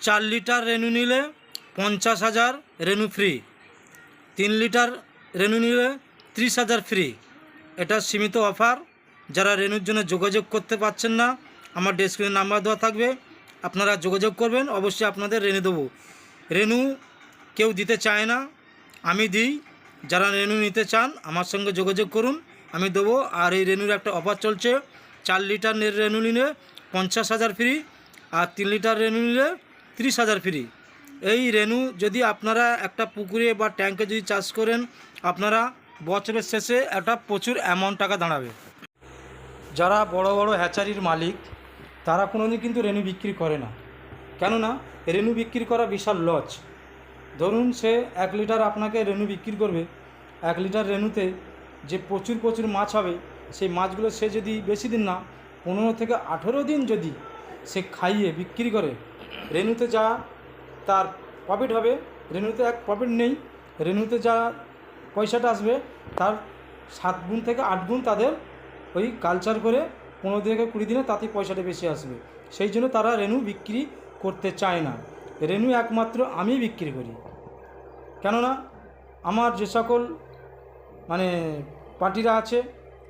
চার লিটার রেনু নিলে পঞ্চাশ হাজার রেনু ফ্রি তিন লিটার রেনু নিলে ত্রিশ হাজার ফ্রি এটা সীমিত অফার যারা রেনুর জন্য যোগাযোগ করতে পারছেন না, আমার ডেসক্রিপশন নাম্বার দেওয়া থাকবে। আপনারা যোগাযোগ করবেন, অবশ্যই আপনাদের রেনু দেবো। রেনু কেউ দিতে চায় না, আমি দিই। যারা রেনু নিতে চান, আমার সঙ্গে যোগাযোগ করুন, আমি দেবো। আর এই রেনুর একটা অফার চলছে, চার লিটার রেনু নিলে পঞ্চাশ হাজার ফ্রি আর তিন লিটার রেনু নিলে তিরিশ হাজার ফ্রি এই রেনু যদি আপনারা একটা পুকুরে বা ট্যাঙ্কে যদি চাষ করেন, আপনারা বছরের শেষে একটা প্রচুর অ্যামাউন্ট টাকা দাঁড়াবে। যারা বড় বড় হ্যাচারির মালিক, তারা কোনোদিন কিন্তু রেনু বিক্রি করে না। কেননা রেনু বিক্রি করা বিশাল লস ধরুন, সে এক লিটার আপনাকে রেনু বিক্রি করবে। এক লিটার রেনুতে যে প্রচুর প্রচুর মাছ হবে, সেই মাছগুলো সে যদি বেশি দিন না, পনেরো থেকে আঠেরো দিন যদি সে খাইয়ে বিক্রি করে রেনুতে যা তার প্রফিট হবে। রেনুতে এক প্রফিট নেই। রেনুতে যা পয়সাটা আসবে, তার সাত গুণ থেকে আট গুণ তাদের ওই কালচার করে পনেরো থেকে কুড়ি দিনে তাতেই পয়সাটা বেশি আসবে। সেই জন্য তারা রেনু বিক্রি করতে চায় না। রেনু একমাত্র আমি বিক্রি করি। কেননা আমার যে সকল মানে পার্টিরা আছে,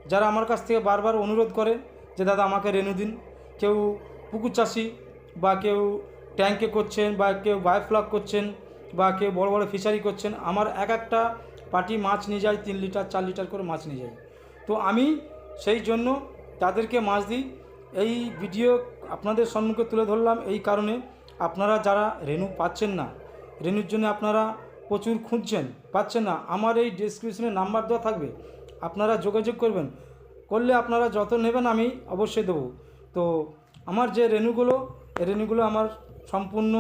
যারা আমার কাছ থেকে বারবার অনুরোধ করে যে, দাদা, আমাকে রেনু দিন। কেউ পুকুর চাষি বা কেউ ট্যাঙ্কে করছেন বা কেউ বায়োফ্লক করছেন বা কেউ বড় বড় ফিশারি করছেন, আমার এক একটা পার্টি মাছ নিয়ে যায়, তিন লিটার, চার লিটার করে মাছ নিয়ে যায়। তো আমি সেই জন্য তাদেরকে মাছ দিই। এই ভিডিও আপনাদের সম্মুখে তুলে ধরলাম। এই কারণে আপনারা যারা রেনু পাচ্ছেন না রেনুর জন্য আপনারা প্রচুর খুঁজছেন, পাচ্ছেন না, আমার এই ডিসক্রিপশনে নাম্বার দেওয়া থাকবে। আপনারা যোগাযোগ করবেন। করলে আপনারা যত নেবেন আমি অবশ্যই দেবো। তো আমার যে রেনুগুলো রেনুগুলো আমার সম্পূর্ণ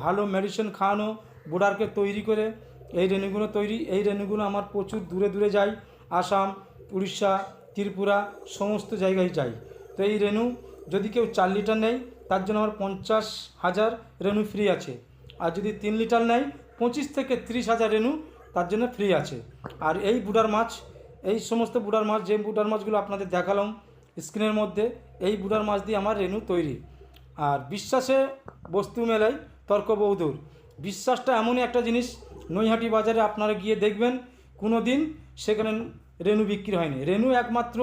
ভালো মেডিসিন খাওয়ানো, বুড়ারকে তৈরি করে, এই রেনুগুলো তৈরি, এই রেনুগুলো আমার প্রচুর দূরে দূরে যায়, আসাম, উড়িষ্যা, ত্রিপুরা, সমস্ত জায়গায় যায়। তো এই রেনু যদি কেউ চার লিটার নেয়, তার জন্য আমার পঞ্চাশ হাজার রেনু ফ্রি আছে। আর যদি তিন লিটার নেয়, পঁচিশ থেকে তিরিশ হাজার রেনু তার জন্য ফ্রি আছে। আর এই বুডার মাছ, এই সমস্ত বুডার মাছ, যে বুডার মাছগুলো আপনাদের দেখালাম স্ক্রিনের মধ্যে, এই বুডার মাছ দিয়ে আমার রেনু তৈরি। আর বিশ্বাসে বস্তু মেলায় তর্ক বৌদুর বিশ্বাসটা এমনই একটা জিনিস, নৈহাটি বাজারে আপনারা গিয়ে দেখবেন কোনো দিন সেখানে রেনু বিক্রি হয়নি। রেনু একমাত্র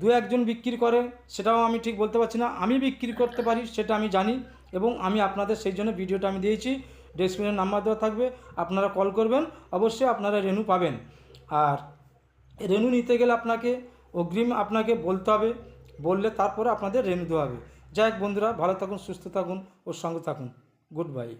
দু একজন বিক্রি করে, সেটাও আমি ঠিক বলতে পারছি না। আমি বিক্রি করতে পারি, সেটা আমি জানি এবং আমি আপনাদের সেই জন্য ভিডিওটা আমি দিয়েছি। ডেসক্রিপশনে নাম্বার দেওয়া থাকবে, আপনারা কল করবেন, অবশ্যই আপনারা রেনু পাবেন। আর রেনু নিতে গেলে আপনাকে অগ্রিম আপনাকে বলতে হবে, বললে তারপরে আপনাদের রেনু দেওয়া হবে। যাই হোক বন্ধুরা ভালো থাকুন সুস্থ থাকুন ও সঙ্গে থাকুন। Good bye